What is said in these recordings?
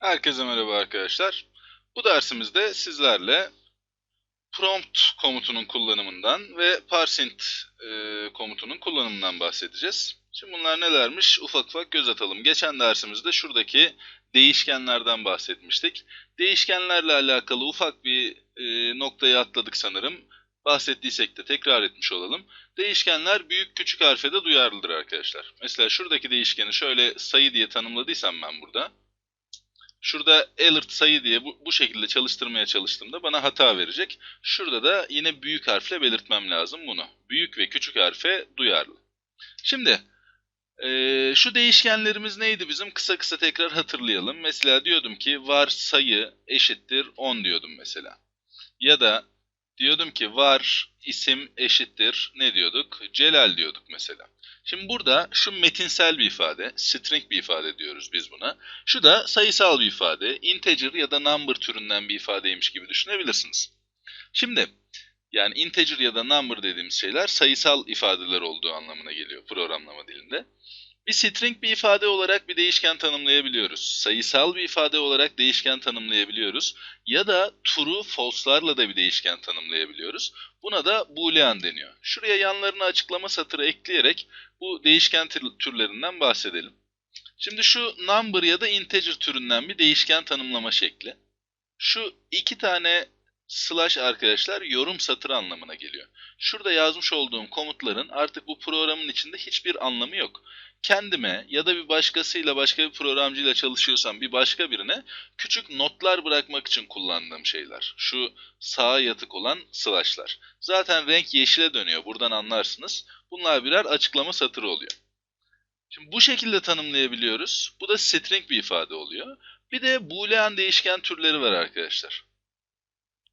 Herkese merhaba arkadaşlar. Bu dersimizde sizlerle prompt komutunun kullanımından ve parseint e, komutunun kullanımından bahsedeceğiz. Şimdi bunlar nelermiş? Ufak ufak göz atalım. Geçen dersimizde şuradaki değişkenlerden bahsetmiştik. Değişkenlerle alakalı ufak bir e, noktayı atladık sanırım. Bahsettiysek de tekrar etmiş olalım. Değişkenler büyük küçük harfe de duyarlıdır arkadaşlar. Mesela şuradaki değişkeni şöyle sayı diye tanımladıysam ben burada. Şurada alert sayı diye bu, bu şekilde çalıştırmaya çalıştığımda bana hata verecek. Şurada da yine büyük harfle belirtmem lazım bunu. Büyük ve küçük harfe duyarlı. Şimdi ee, şu değişkenlerimiz neydi bizim? Kısa kısa tekrar hatırlayalım. Mesela diyordum ki var sayı eşittir 10 diyordum mesela. Ya da diyordum ki var isim eşittir ne diyorduk? Celal diyorduk mesela. Şimdi burada şu metinsel bir ifade, string bir ifade diyoruz biz buna. Şu da sayısal bir ifade, integer ya da number türünden bir ifadeymiş gibi düşünebilirsiniz. Şimdi yani integer ya da number dediğimiz şeyler sayısal ifadeler olduğu anlamına geliyor. Bir string bir ifade olarak bir değişken tanımlayabiliyoruz. Sayısal bir ifade olarak değişken tanımlayabiliyoruz. Ya da true, false'larla da bir değişken tanımlayabiliyoruz. Buna da boolean deniyor. Şuraya yanlarına açıklama satırı ekleyerek bu değişken türlerinden bahsedelim. Şimdi şu number ya da integer türünden bir değişken tanımlama şekli. Şu iki tane slash arkadaşlar yorum satırı anlamına geliyor. Şurada yazmış olduğum komutların artık bu programın içinde hiçbir anlamı yok. Kendime ya da bir başkasıyla başka bir programcıyla çalışıyorsam bir başka birine küçük notlar bırakmak için kullandığım şeyler. Şu sağa yatık olan slashlar. Zaten renk yeşile dönüyor buradan anlarsınız. Bunlar birer açıklama satırı oluyor. Şimdi bu şekilde tanımlayabiliyoruz. Bu da string bir ifade oluyor. Bir de boolean değişken türleri var arkadaşlar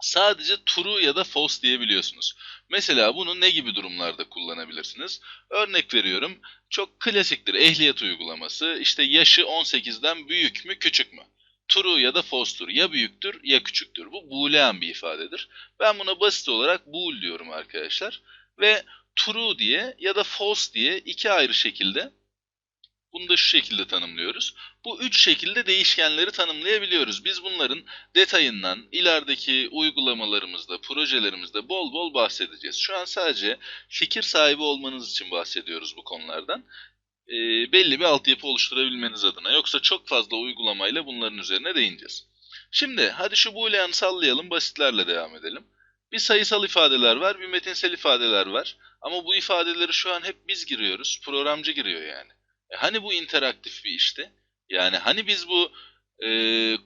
sadece true ya da false diyebiliyorsunuz. Mesela bunu ne gibi durumlarda kullanabilirsiniz? Örnek veriyorum. Çok klasiktir ehliyet uygulaması. İşte yaşı 18'den büyük mü küçük mü? True ya da false'tur. Ya büyüktür ya küçüktür. Bu boolean bir ifadedir. Ben buna basit olarak bool diyorum arkadaşlar. Ve true diye ya da false diye iki ayrı şekilde bunu da şu şekilde tanımlıyoruz. Bu üç şekilde değişkenleri tanımlayabiliyoruz. Biz bunların detayından ilerideki uygulamalarımızda, projelerimizde bol bol bahsedeceğiz. Şu an sadece fikir sahibi olmanız için bahsediyoruz bu konulardan. E, belli bir altyapı oluşturabilmeniz adına. Yoksa çok fazla uygulamayla bunların üzerine değineceğiz. Şimdi hadi şu boolean'ı sallayalım, basitlerle devam edelim. Bir sayısal ifadeler var, bir metinsel ifadeler var. Ama bu ifadeleri şu an hep biz giriyoruz. Programcı giriyor yani. E hani bu interaktif bir işti? Yani hani biz bu e,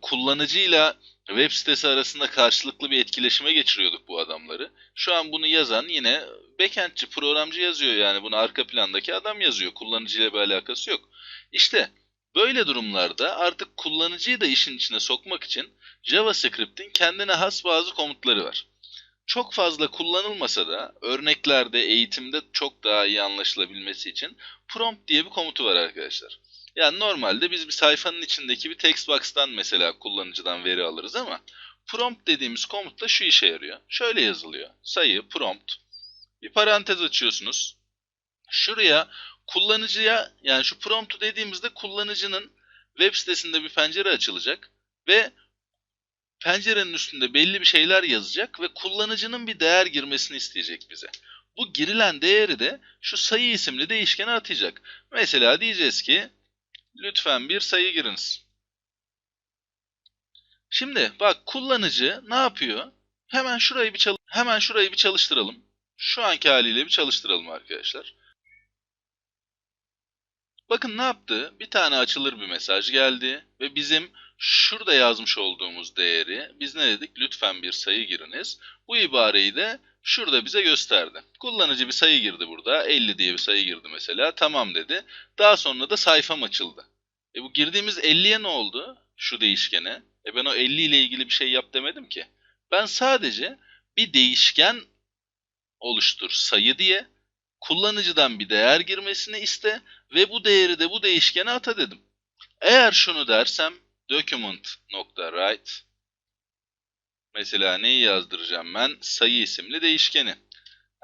kullanıcıyla web sitesi arasında karşılıklı bir etkileşime geçiriyorduk bu adamları. Şu an bunu yazan yine backendçi, programcı yazıyor yani bunu arka plandaki adam yazıyor. Kullanıcıyla bir alakası yok. İşte böyle durumlarda artık kullanıcıyı da işin içine sokmak için JavaScript'in kendine has bazı komutları var. Çok fazla kullanılmasa da örneklerde, eğitimde çok daha iyi anlaşılabilmesi için prompt diye bir komutu var arkadaşlar. Yani normalde biz bir sayfanın içindeki bir text box'tan mesela kullanıcıdan veri alırız ama prompt dediğimiz komutla şu işe yarıyor. Şöyle yazılıyor. Sayı, prompt. Bir parantez açıyorsunuz. Şuraya kullanıcıya yani şu prompt'u dediğimizde kullanıcının web sitesinde bir pencere açılacak ve pencerenin üstünde belli bir şeyler yazacak ve kullanıcının bir değer girmesini isteyecek bize. Bu girilen değeri de şu sayı isimli değişkene atacak. Mesela diyeceğiz ki lütfen bir sayı giriniz. Şimdi bak kullanıcı ne yapıyor? Hemen şurayı bir hemen şurayı bir çalıştıralım. Şu anki haliyle bir çalıştıralım arkadaşlar. Bakın ne yaptı? Bir tane açılır bir mesaj geldi ve bizim şurada yazmış olduğumuz değeri biz ne dedik? Lütfen bir sayı giriniz. Bu ibareyi de şurada bize gösterdi. Kullanıcı bir sayı girdi burada. 50 diye bir sayı girdi mesela. Tamam dedi. Daha sonra da sayfam açıldı. E bu girdiğimiz 50'ye ne oldu? Şu değişkene. E ben o 50 ile ilgili bir şey yap demedim ki. Ben sadece bir değişken oluştur sayı diye kullanıcıdan bir değer girmesini iste ve bu değeri de bu değişkene ata dedim. Eğer şunu dersem document.write mesela neyi yazdıracağım ben? Sayı isimli değişkeni.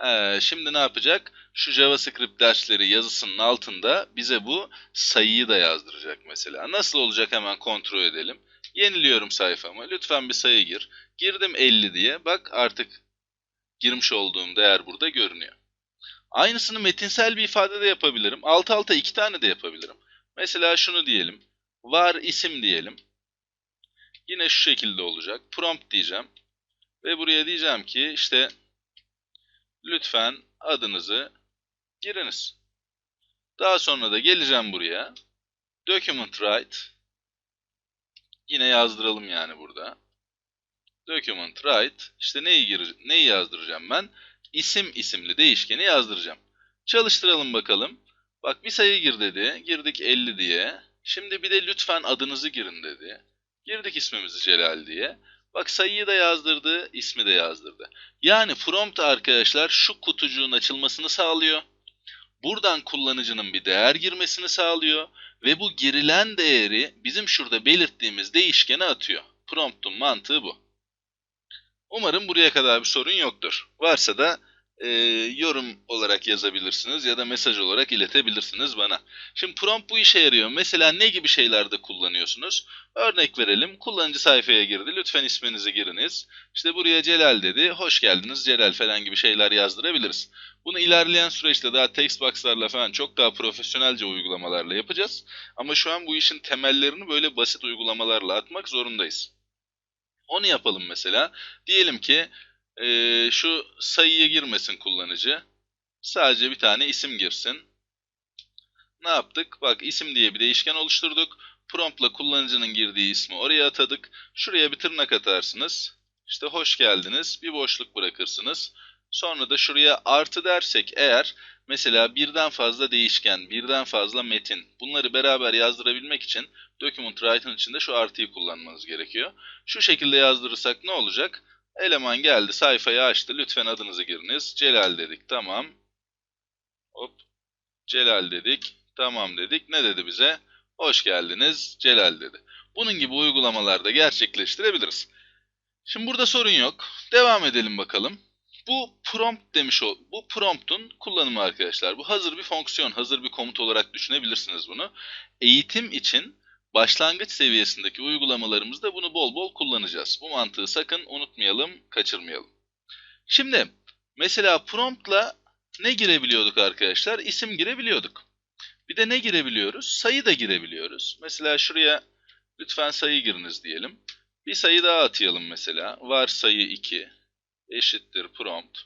Ee, şimdi ne yapacak? Şu JavaScript dersleri yazısının altında bize bu sayıyı da yazdıracak mesela. Nasıl olacak hemen kontrol edelim. Yeniliyorum sayfamı. Lütfen bir sayı gir. Girdim 50 diye. Bak artık girmiş olduğum değer burada görünüyor. Aynısını metinsel bir ifade de yapabilirim. Alt alta iki tane de yapabilirim. Mesela şunu diyelim. Var isim diyelim. Yine şu şekilde olacak. Prompt diyeceğim. Ve buraya diyeceğim ki işte lütfen adınızı giriniz. Daha sonra da geleceğim buraya. Document write. Yine yazdıralım yani burada. Document write. İşte neyi, gir neyi yazdıracağım ben? İsim isimli değişkeni yazdıracağım. Çalıştıralım bakalım. Bak bir sayı gir dedi. Girdik 50 diye. Şimdi bir de lütfen adınızı girin dedi. Girdik ismimizi Celal diye. Bak sayıyı da yazdırdı, ismi de yazdırdı. Yani prompt arkadaşlar şu kutucuğun açılmasını sağlıyor. Buradan kullanıcının bir değer girmesini sağlıyor ve bu girilen değeri bizim şurada belirttiğimiz değişkene atıyor. Prompt'un mantığı bu. Umarım buraya kadar bir sorun yoktur. Varsa da e, yorum olarak yazabilirsiniz ya da mesaj olarak iletebilirsiniz bana. Şimdi prompt bu işe yarıyor. Mesela ne gibi şeylerde kullanıyorsunuz? Örnek verelim. Kullanıcı sayfaya girdi. Lütfen isminizi giriniz. İşte buraya Celal dedi. Hoş geldiniz Celal falan gibi şeyler yazdırabiliriz. Bunu ilerleyen süreçte daha text box'larla falan çok daha profesyonelce uygulamalarla yapacağız. Ama şu an bu işin temellerini böyle basit uygulamalarla atmak zorundayız. Onu yapalım mesela. Diyelim ki e, şu sayıyı girmesin kullanıcı. Sadece bir tane isim girsin. Ne yaptık? Bak isim diye bir değişken oluşturduk. Prompt'la kullanıcının girdiği ismi oraya atadık. Şuraya bir tırnak atarsınız. İşte hoş geldiniz. Bir boşluk bırakırsınız. Sonra da şuraya artı dersek eğer mesela birden fazla değişken, birden fazla metin bunları beraber yazdırabilmek için document write'ın içinde şu artıyı kullanmanız gerekiyor. Şu şekilde yazdırırsak ne olacak? Eleman geldi sayfayı açtı. Lütfen adınızı giriniz. Celal dedik. Tamam. Hop. Celal dedik. Tamam dedik. Ne dedi bize? Hoş geldiniz Celal dedi. Bunun gibi uygulamalarda gerçekleştirebiliriz. Şimdi burada sorun yok. Devam edelim bakalım. Bu prompt demiş o. Bu prompt'un kullanımı arkadaşlar. Bu hazır bir fonksiyon, hazır bir komut olarak düşünebilirsiniz bunu. Eğitim için başlangıç seviyesindeki uygulamalarımızda bunu bol bol kullanacağız. Bu mantığı sakın unutmayalım, kaçırmayalım. Şimdi mesela prompt'la ne girebiliyorduk arkadaşlar? İsim girebiliyorduk. Bir de ne girebiliyoruz? Sayı da girebiliyoruz. Mesela şuraya lütfen sayı giriniz diyelim. Bir sayı daha atayalım mesela. Var sayı 2 eşittir prompt.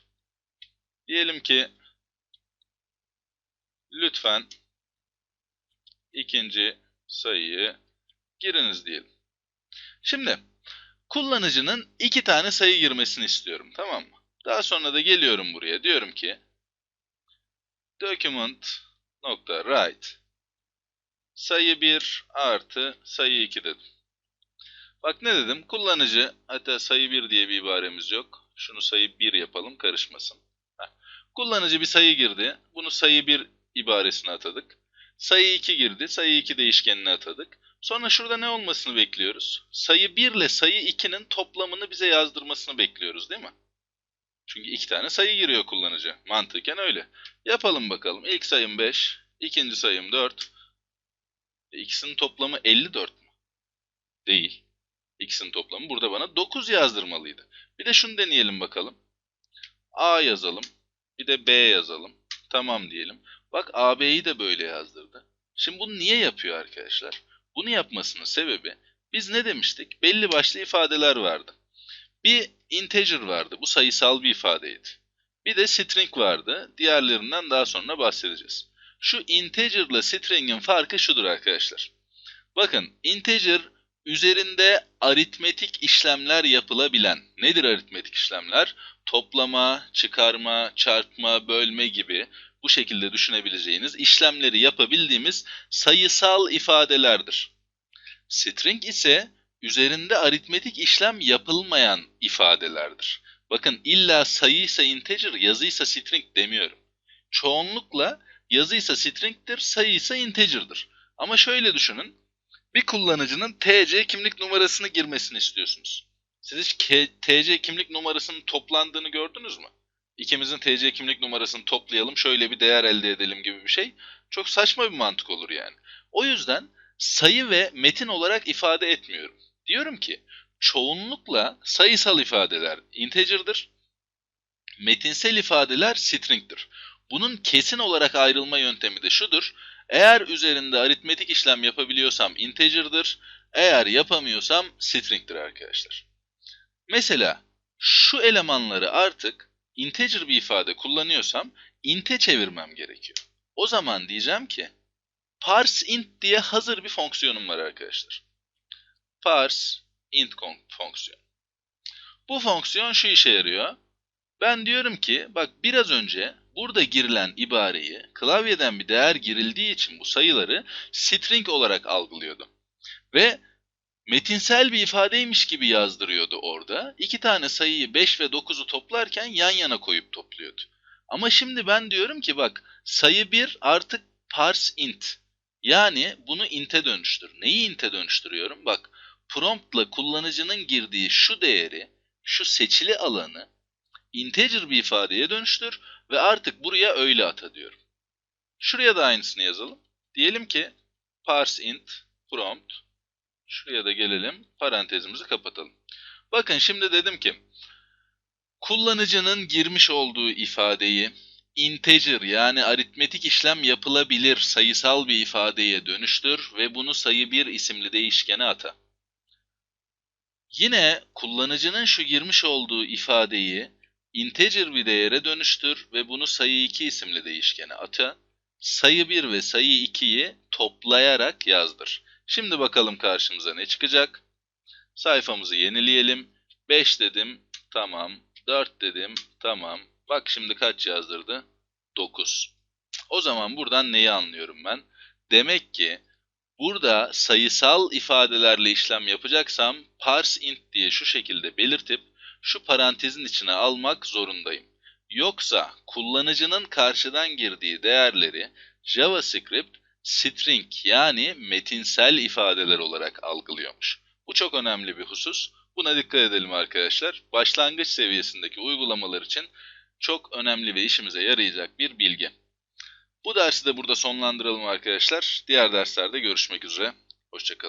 Diyelim ki lütfen ikinci sayıyı giriniz diyelim. Şimdi kullanıcının iki tane sayı girmesini istiyorum tamam mı? Daha sonra da geliyorum buraya diyorum ki document nokta write sayı 1 artı sayı 2 dedim. Bak ne dedim? Kullanıcı hatta sayı 1 diye bir ibaremiz yok. Şunu sayı 1 yapalım karışmasın. Heh. Kullanıcı bir sayı girdi. Bunu sayı 1 ibaresine atadık. Sayı 2 girdi. Sayı 2 değişkenine atadık. Sonra şurada ne olmasını bekliyoruz? Sayı 1 ile sayı 2'nin toplamını bize yazdırmasını bekliyoruz değil mi? Çünkü iki tane sayı giriyor kullanıcı. Mantıken öyle. Yapalım bakalım. İlk sayım 5, ikinci sayım 4. E, ikisinin toplamı 54 mu? Değil. İkisinin toplamı burada bana 9 yazdırmalıydı. Bir de şunu deneyelim bakalım. A yazalım. Bir de B yazalım. Tamam diyelim. Bak AB'yi de böyle yazdırdı. Şimdi bunu niye yapıyor arkadaşlar? Bunu yapmasının sebebi biz ne demiştik? Belli başlı ifadeler vardı. Bir integer vardı. Bu sayısal bir ifadeydi. Bir de string vardı. Diğerlerinden daha sonra bahsedeceğiz. Şu integer ile string'in farkı şudur arkadaşlar. Bakın integer üzerinde aritmetik işlemler yapılabilen, nedir aritmetik işlemler? Toplama, çıkarma, çarpma, bölme gibi bu şekilde düşünebileceğiniz işlemleri yapabildiğimiz sayısal ifadelerdir. String ise üzerinde aritmetik işlem yapılmayan ifadelerdir. Bakın illa sayıysa integer, yazıysa string demiyorum. Çoğunlukla yazıysa string'tir, sayıysa integer'dır. Ama şöyle düşünün, bir kullanıcının TC kimlik numarasını girmesini istiyorsunuz. Siz hiç TC kimlik numarasının toplandığını gördünüz mü? İkimizin TC kimlik numarasını toplayalım, şöyle bir değer elde edelim gibi bir şey. Çok saçma bir mantık olur yani. O yüzden sayı ve metin olarak ifade etmiyorum. Diyorum ki çoğunlukla sayısal ifadeler integer'dır. Metinsel ifadeler string'tir. Bunun kesin olarak ayrılma yöntemi de şudur. Eğer üzerinde aritmetik işlem yapabiliyorsam integer'dır. Eğer yapamıyorsam string'tir arkadaşlar. Mesela şu elemanları artık integer bir ifade kullanıyorsam int'e çevirmem gerekiyor. O zaman diyeceğim ki parse int diye hazır bir fonksiyonum var arkadaşlar. Parse int fonksiyon. Bu fonksiyon şu işe yarıyor. Ben diyorum ki bak biraz önce burada girilen ibareyi klavyeden bir değer girildiği için bu sayıları string olarak algılıyordu. Ve metinsel bir ifadeymiş gibi yazdırıyordu orada. İki tane sayıyı 5 ve 9'u toplarken yan yana koyup topluyordu. Ama şimdi ben diyorum ki bak sayı 1 artık parse int. Yani bunu int'e dönüştür. Neyi int'e dönüştürüyorum? Bak promptla kullanıcının girdiği şu değeri, şu seçili alanı integer bir ifadeye dönüştür ve artık buraya öyle ata diyorum. Şuraya da aynısını yazalım. Diyelim ki parse int prompt şuraya da gelelim parantezimizi kapatalım. Bakın şimdi dedim ki kullanıcının girmiş olduğu ifadeyi integer yani aritmetik işlem yapılabilir sayısal bir ifadeye dönüştür ve bunu sayı 1 isimli değişkene ata. Yine kullanıcının şu girmiş olduğu ifadeyi integer bir değere dönüştür ve bunu sayı 2 isimli değişkene ata. Sayı 1 ve sayı 2'yi toplayarak yazdır. Şimdi bakalım karşımıza ne çıkacak. Sayfamızı yenileyelim. 5 dedim, tamam. 4 dedim, tamam. Bak şimdi kaç yazdırdı? 9. O zaman buradan neyi anlıyorum ben? Demek ki burada sayısal ifadelerle işlem yapacaksam parse int diye şu şekilde belirtip şu parantezin içine almak zorundayım. Yoksa kullanıcının karşıdan girdiği değerleri JavaScript string yani metinsel ifadeler olarak algılıyormuş. Bu çok önemli bir husus. Buna dikkat edelim arkadaşlar. Başlangıç seviyesindeki uygulamalar için çok önemli ve işimize yarayacak bir bilgi. Bu dersi de burada sonlandıralım arkadaşlar. Diğer derslerde görüşmek üzere. Hoşçakalın.